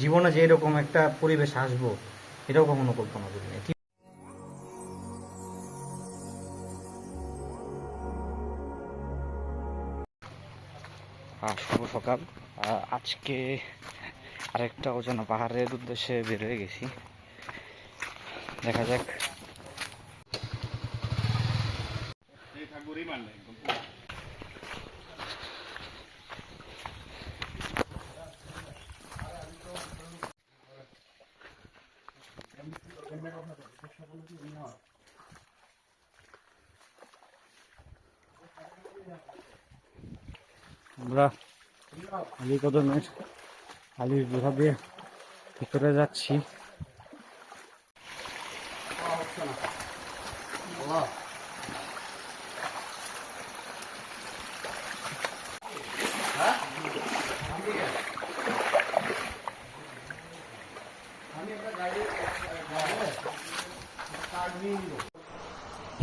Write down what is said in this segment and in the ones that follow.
জীবনে যে এরকম একটা পরিবেশ আসব, এটাও কখনো কল্পনা করিনি। শুভ সকাল। আজকে আরেকটা ওজন পাহাড়ের উদ্দেশ্যে বের হয়ে গেছি। দেখা যাক আমরা আলী কদমের আলীর গুহা দিয়ে ভিতরে যাচ্ছি।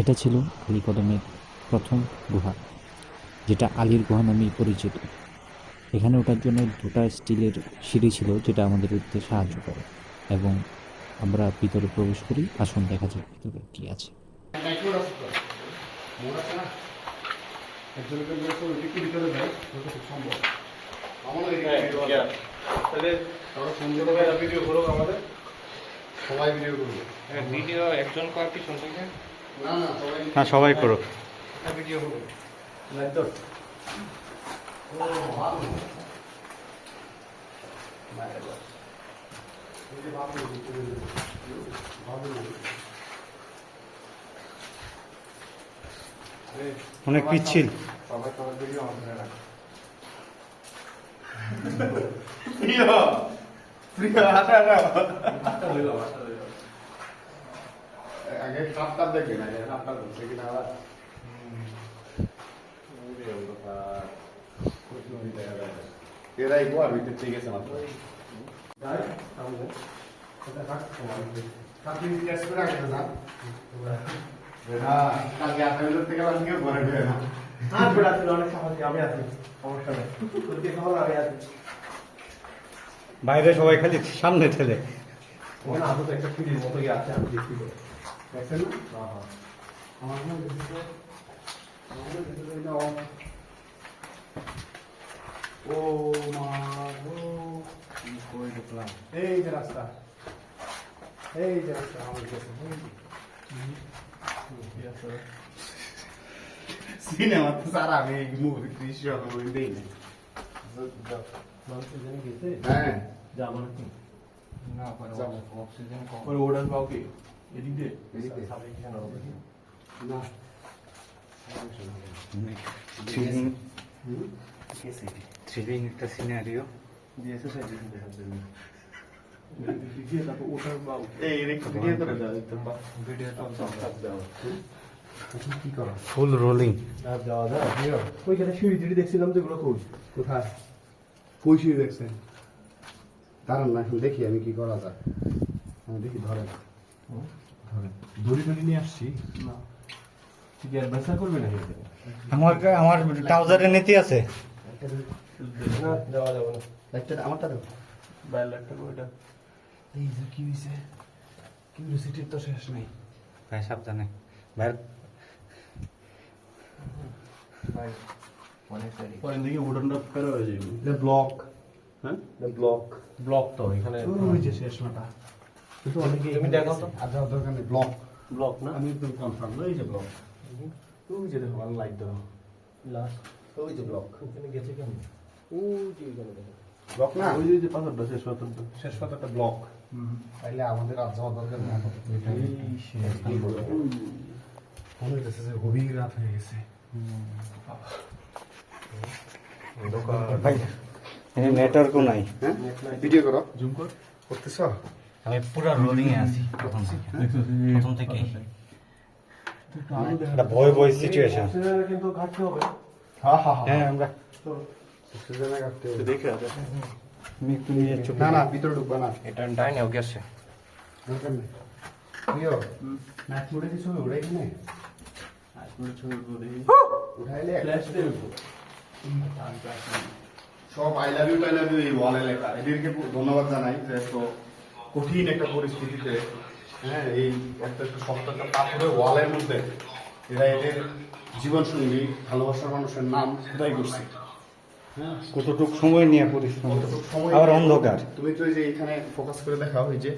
এটা ছিল আলী কদমের প্রথম গুহা, যেটা আলীর গুহা নামেই পরিচিত। এখানে ওঠার জন্য দুটা স্টিলের সিঁড়ি ছিল, যেটা আমাদের উঠতে সাহায্য করে। এবং আমরা ভিতরে প্রবেশ করি, আসুন দেখা যাক ভিতরে কি আছে। সবাই ভিডিও করবে ভিডিও একজন না সবাই হ্যাঁ সবাই করো ভিডিও হবে অনেক পিচ্ছিল। প্রিয় প্রিয় আসা না আগে সাপটা দেখবেন আগে সাপটা দেখছে কিনা আবার। এরাই গোয়ার ভিতর থেকে গেছে মাত্র। কালকে আটটা ভিতর থেকে আজকে ঘরে ঢুকে না। বাইরে সবাই খালি সামনে ঠেলে। দেখছেন না আমার মনে হচ্ছে আমার মনে হচ্ছে এটা অফ। ও মা গো এই যে রাস্তা এই যে রাস্তা আমার কাছে সিনেমা তো সারা আমি মুভি দৃশ্য আমি দেই না হ্যাঁ না পরে যাব। অক্সিজেন কম এদিকে না থ্রিলিং থ্রিলিং একটা সিনারিও এই রেখে ভিডিও করে দাও একদম ভিডিও চলছে কি করো ফুল রোলিং যাওয়া যায় ওইখানে সিঁড়ি টিড়ি দেখছিলাম তো এগুলো কই কোথায় কই সিঁড়ি দেখছেন দাঁড়ান না এখন দেখি আমি কি করা যায় আমি দেখি ধরেন দড়ি টড়ি নিয়ে আসছি। না। ঠিক অ্যাডভেঞ্চার করবে না আমার আমার ট্রাউজারে নীতি আছে। না যাওয়া যাবে না। লাইটটা আমারটা দেবো বাইরের লাইটটা ওইটা এই যে কি হয়েছে কিউরিসিটির তো শেষ নেই। ভাই সাবধানে। ভাই পরে দেখি উডনটা ফেরো হয়ে যাবে। ব্লক হ্যাঁ? ব্লক ব্লক তো এখানে ওই যে শেষ মাটা কিন্তু অনেকে তুমি দেখো তো। আচ্ছা দরকার নেই ব্লক ব্লক না? আমি একদম কনফার্ম এই যে ব্লক ওই যে দেখো আমার লাইট দাও লাস্ট ওই যে ব্লক ওখানে গেছে কেন ওই যে এখানে দেখো। ব্লক না? ওই যে পাথরটা শেষ পাথরটা। শেষ পাথরটা। ব্লক তাইলে আমাদের আর যাওয়া দরকার না এই শেষ মনে হচ্ছে যে গভীর রাত হয়ে গেছে। ভাই নেটওয়ার্কও নাই। হ্যাঁ? ভিডিও করো। জুম কর। করতেছ? আমি পুরো রোলিং এ আছি প্রথম থেকে প্রথম থেকে একটা ভয় ভয় সিচুয়েশন কিন্তু ঘাটতে হবে হ্যাঁ হ্যাঁ হ্যাঁ আমরা অক্সিজেনে ঘাটতে হবে দেখে আছে আমি একটু নিয়ে চোখ না না ভিতরে ঢুকবা না এটা ডাইনেও গেছে দরকার নেই প্রিয় নাচ মুড়ে কি ছবি উড়াই কিনে উঠাইলে ফ্ল্যাশ দেব সব I love you I love you এই ওয়ালে লেখা এদেরকে ধন্যবাদ জানাই যে কঠিন একটা পরিস্থিতিতে হ্যাঁ এই একটা একটা শক্ত একটা পাথরের ওয়ালের মধ্যে এরা এদের জীবন সঙ্গী ভালোবাসার মানুষের নাম খোদাই করছে। হ্যাঁ। কতটুকু সময় নিয়ে পরিশ্রম কতটুকু সময় আবার অন্ধকার। তুমি তো এই যে এখানে ফোকাস করে দেখাও এই যে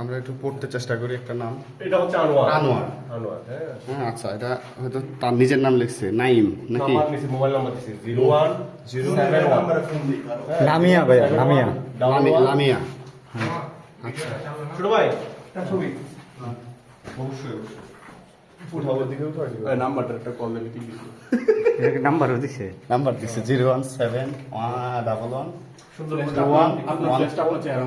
আমরা একটু পড়তে চেষ্টা করি একটা নাম। এটা হচ্ছে আনোয়ার। আনোয়ার। আনোয়ার হ্যাঁ। হ্যাঁ আচ্ছা এটা হয়তো তার নিজের নাম লিখছে নাইম নাকি? মোবাইল নাম্বার দিছি zero one zero seven one. Lamia Lamia ছোট ভাই একটা ছবি। অবশ্যই আসবে। নাম্বারটা একটা কি নাম্বারও দিছে? নাম্বার দিচ্ছে zero one seven one double one. সুন্দর ওয়ান আপনার ওয়ান চেষ্টা আপনার চেহারার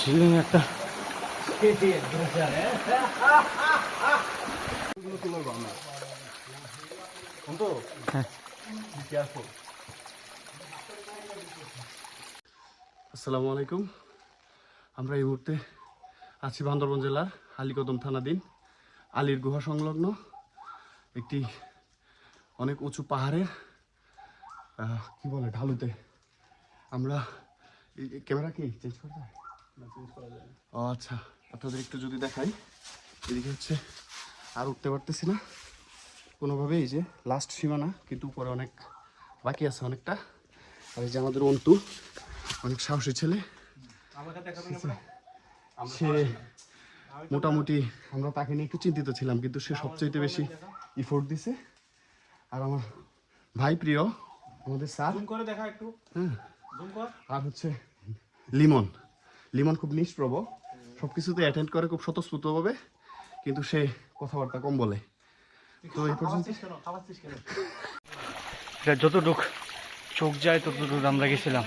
এবং একটা আসসালামু আলাইকুম আমরা এই মুহূর্তে আছি বান্দরবন জেলার আলীকদম থানাধীন আলীর গুহা সংলগ্ন একটি অনেক উঁচু পাহাড়ের কি বলে, ঢালুতে আমরা ক্যামেরা কি চেঞ্জ করতে? ও আচ্ছা। আপনাদের একটু যদি দেখাই এদিকে হচ্ছে আর উঠতে পারতেছি না। কোনোভাবে এই যে লাস্ট সীমানা কিন্তু উপরে অনেক বাকি আছে অনেকটা। আর এই যে আমাদের অন্তু অনেক সাহসী ছেলে। সে মোটামুটি আমরা তাকে নিয়ে একটু চিন্তিত ছিলাম কিন্তু সে সবচাইতে বেশি ইফোর্ট দিছে। আর আমার ভাই প্রিয় আমাদের স্যার। করে দেখা একটু। হ্যাঁ। আর হচ্ছে লিমন। লিমন খুব নিষ্প্রভ। সব কিছুতে অ্যাটেন্ড করে খুব স্বতঃস্ফূর্তভাবে কিন্তু সে কথাবার্তা কম বলে। তো এই পর্যন্ত যতটুক চোখ যায় ততটুক আমরা গেছিলাম।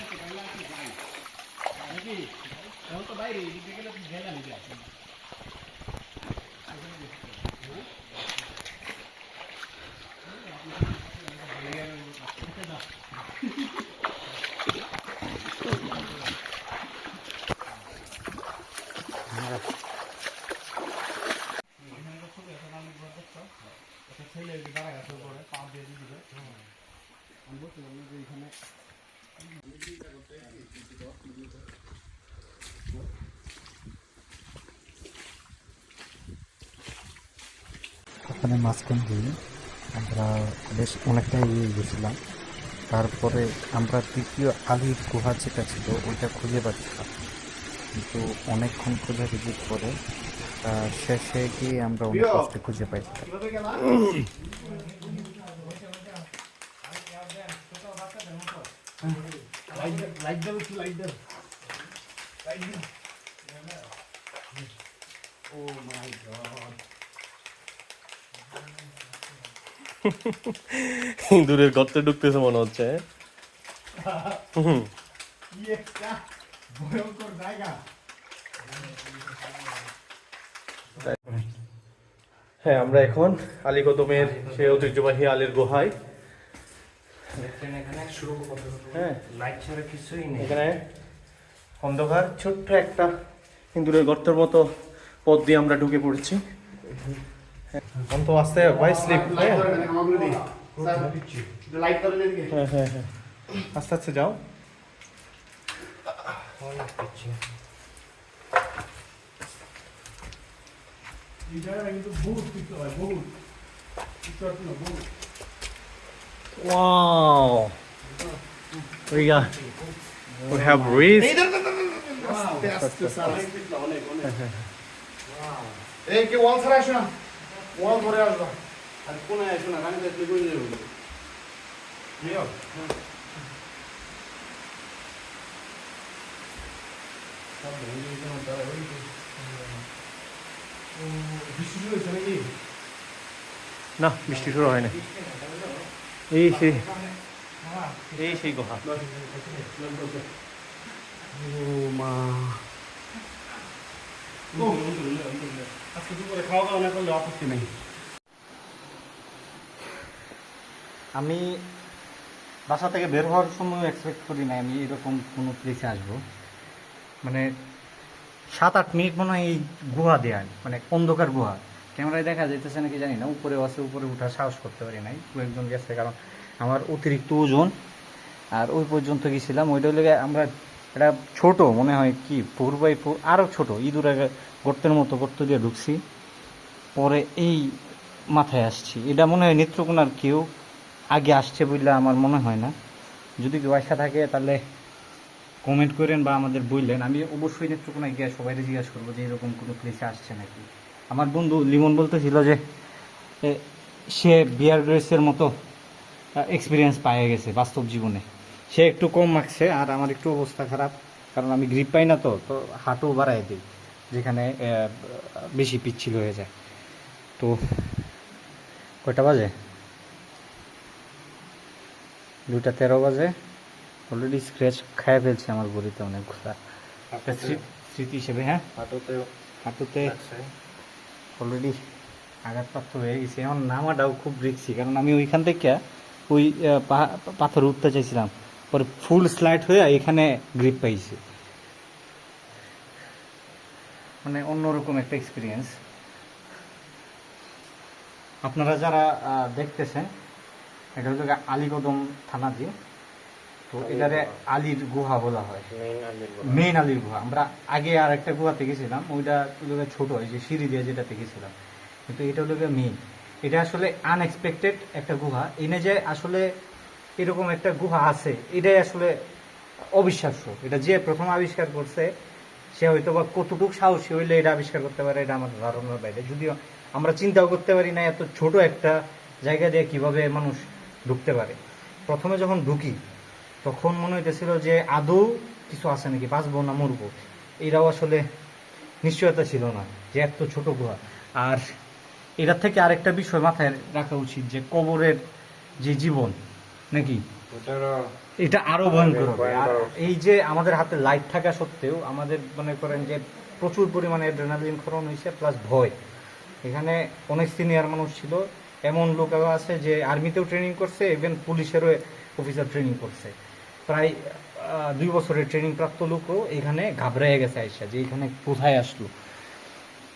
ওখানে মাঝখান দিয়ে আমরা বেশ অনেকটা এগিয়ে গেছিলাম তারপরে আমরা তৃতীয় আলির গুহা যেটা ছিল ওইটা খুঁজে পাচ্ছিলাম কিন্তু অনেকক্ষণ খোঁজাখুঁজির পরে শেষে গিয়ে আমরা অনেক কষ্টে খুঁজে পাইছিলাম দূরের গর্তে ঢুকতেছে মনে হচ্ছে। হ্যাঁ আমরা এখন আলী কদমের সেই ঐতিহ্যবাহী আলীর গুহায়। হ্যাঁ। লাইট ছাড়া কিছুই নেই। এখানে অন্ধকার ছোট্ট একটা ইন্দুরের গর্তের মতো পথ দিয়ে আমরা ঢুকে পড়েছি। অন্ত আস্তে ভাই স্লিপ হ্যাঁ হ্যাঁ হ্যাঁ আস্তে আস্তে যাও Wow. We got we have reached এই কি ওয়াল ছাড়া আসো ওয়াল ধরে আসবা আর কোনে আসো না দেখলে কই যাবে বৃষ্টি শুরু হয়েছে নাকি না বৃষ্টি শুরু হয় না এই সেই এই সেই গুহা ও মা ও আমি বাসা থেকে বের হওয়ার সময় এক্সপেক্ট করি না আমি এরকম কোনো প্লেসে আসব। মানে সাত আট মিনিট মনে হয় এই গুহা দেয়া মানে অন্ধকার গুহা। ক্যামেরায় দেখা যাইতেছে নাকি জানি না, উপরে আছে, উপরে উঠার সাহস করতে পারি নাই কয়েকজন গেছে, কারণ আমার অতিরিক্ত ওজন। আর ওই পর্যন্ত গেছিলাম, ওইটা লেগে আমরা এটা ছোট, মনে হয় কি ফোর বাই ফোর আরও ছোটো, ইঁদুর আগে গর্তের মতো গর্ত দিয়ে ঢুকছি, পরে এই মাথায় আসছি। এটা মনে হয় নেত্রকোনার কেউ আগে আসছে বললে আমার মনে হয় না। যদি কেউ আসা থাকে, তাহলে কমেন্ট করেন বা আমাদের বললেন। আমি অবশ্যই নেত্রকোনায় গিয়ে সবাই জিজ্ঞাসা করব যে এরকম কোনো প্লেসে আসছে নাকি। আমার বন্ধু লিমন বলতেছিল যে সে বিয়ার ড্রেসের মতো এক্সপিরিয়েন্স পায়ে গেছে বাস্তব জীবনে। সে একটু কম মাখছে আর আমার একটু অবস্থা খারাপ কারণ আমি গ্রিপ পাই না তো তো হাঁটু বাড়াই দিই যেখানে বেশি পিচ্ছিল হয়ে যায়। তো কয়টা বাজে? দুইটা তেরো বাজে। অলরেডি স্ক্র্যাচ খায় ফেলছে আমার বডিতে অনেক ঘোরা একটা স্মৃ- স্মৃতি হিসেবে হ্যাঁ? হাঁটুতে। হাঁটুতে অলরেডি আঘাতপ্রাপ্ত হয়ে গেছে। এখন নামাটাও খুব রিক্সি কারণ আমি ওইখান থেকে ওই পাথর উঠতে চাইছিলাম। পরে ফুল স্লাইড হয়ে এখানে গ্রিপ পাইছি। মানে অন্যরকম একটা এক্সপিরিয়েন্স আপনারা যারা দেখতেছেন এটা হচ্ছে আলীকদম থানা দিয়ে। তো এটারে আলীর গুহা বলা হয়। মেইন আলীর গুহা। আমরা আগে আর একটা গুহাতে গেছিলাম ওইটা ছোট হয় যে সিঁড়ি দিয়ে যেটাতে গেছিলাম। কিন্তু এটা হলো মেইন এটা আসলে আনএক্সপেক্টেড একটা গুহা। এনে যে আসলে এরকম একটা গুহা আছে, এটাই আসলে অবিশ্বাস্য। এটা যে প্রথম আবিষ্কার করছে, সে হয়তো বা কতটুকু সাহসী হইলে এটা আবিষ্কার করতে পারে, এটা আমার ধারণার বাইরে। যদিও আমরা চিন্তাও করতে পারি না এত ছোট একটা জায়গা দিয়ে কীভাবে মানুষ ঢুকতে পারে। প্রথমে যখন ঢুকি, তখন মনে হইতেছিল যে আদৌ কিছু আছে নাকি, বাঁচবো না, মরবো। এরাও আসলে নিশ্চয়তা ছিল না যে এত ছোট গুহা। আর এটার থেকে আরেকটা বিষয় মাথায় রাখা উচিত যে কবরের যে জীবন নাকি? এটা আরও ভয়ঙ্কর আর এই যে আমাদের হাতে লাইট থাকা সত্ত্বেও আমাদের মনে করেন যে প্রচুর পরিমাণে অ্যাড্রেনালিন খরণ হয়েছে প্লাস ভয়। এখানে অনেক সিনিয়র মানুষ ছিল এমন লোকেও আছে যে আর্মিতেও ট্রেনিং করছে ইভেন পুলিশেরও অফিসার ট্রেনিং করছে। প্রায় দুই বছরের ট্রেনিং প্রাপ্ত লোকও এখানে ঘাবড়াইয়া গেছে আইসা যে এখানে কোথায় আসলো।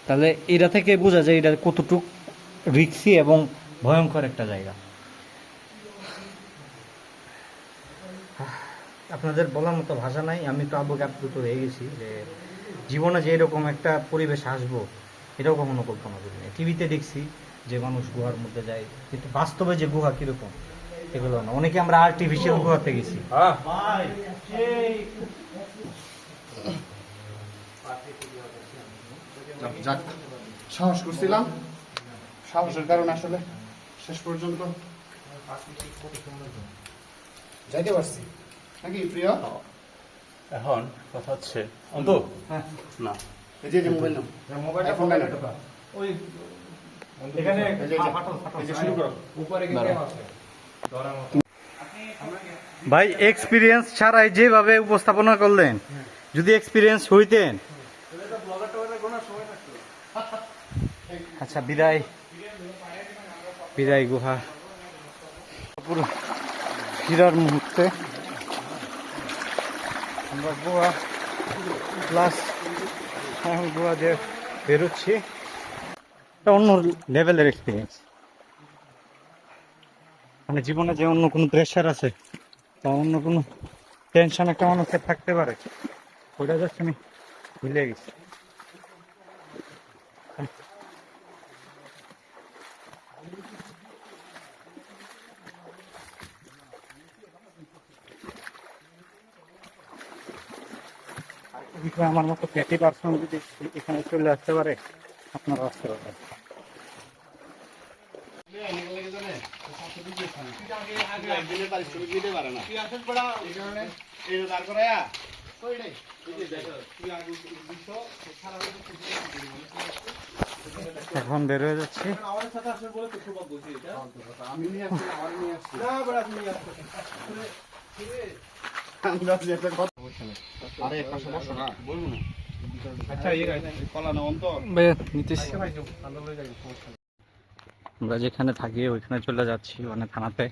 তাহলে এটা থেকে বোঝা যায় এটা কতটুক রিক্সি এবং ভয়ঙ্কর একটা জায়গা। আপনাদের বলার মতো ভাষা নাই, আমি তো আবু আপ্লুত হয়ে গেছি যে জীবনে যে এরকম একটা পরিবেশ আসব, এটাও কখনো কল্পনা করিনি টিভিতে দেখছি যে মানুষ গুহার মধ্যে যায়, কিন্তু বাস্তবে যে গুহা কীরকম, এগুলো না। অনেকে আমরা আর্টিফিশিয়াল গুহাতে গেছি। সাহস করছিলাম। সাহসের কারণ আসলে শেষ পর্যন্ত যাইতে পারছি। নাকি প্রিয়? এখন কথা হচ্ছে। অন্ত? হ্যাঁ। না। এই যে মোবাইল নাও। মোবাইলটা ফোনে নাই। ওই এখানে ভাই এক্সপিরিয়েন্স ছাড়াই যেভাবে উপস্থাপনা করলেন যদি এক্সপিরিয়েন্স হইতেন। আচ্ছা বিদায়। বিদায় গুহা। পুরো ফিরার মুহূর্তে। আমরা গোয়া প্লাস এখন গোয়া দিয়ে বেরোচ্ছি। এটা অন্য লেভেলের এক্সপিরিয়েন্স মানে জীবনে যে অন্য কোনো প্রেশার আছে, বা অন্য কোনো টেনশন একটা মানুষের থাকতে পারে, ওইটা জাস্ট আমি ভুলে গেছি। আমার মতো ফ্যাটি পার্সন যদি এখানে চলে আসতে পারে, আপনারা আসতে পারেন এখন বের হয়ে যাচ্ছি। আমি নিয়ে আসছো। আমরা যেখানে থাকি ওইখানে চলে যাচ্ছি মানে থানাতে।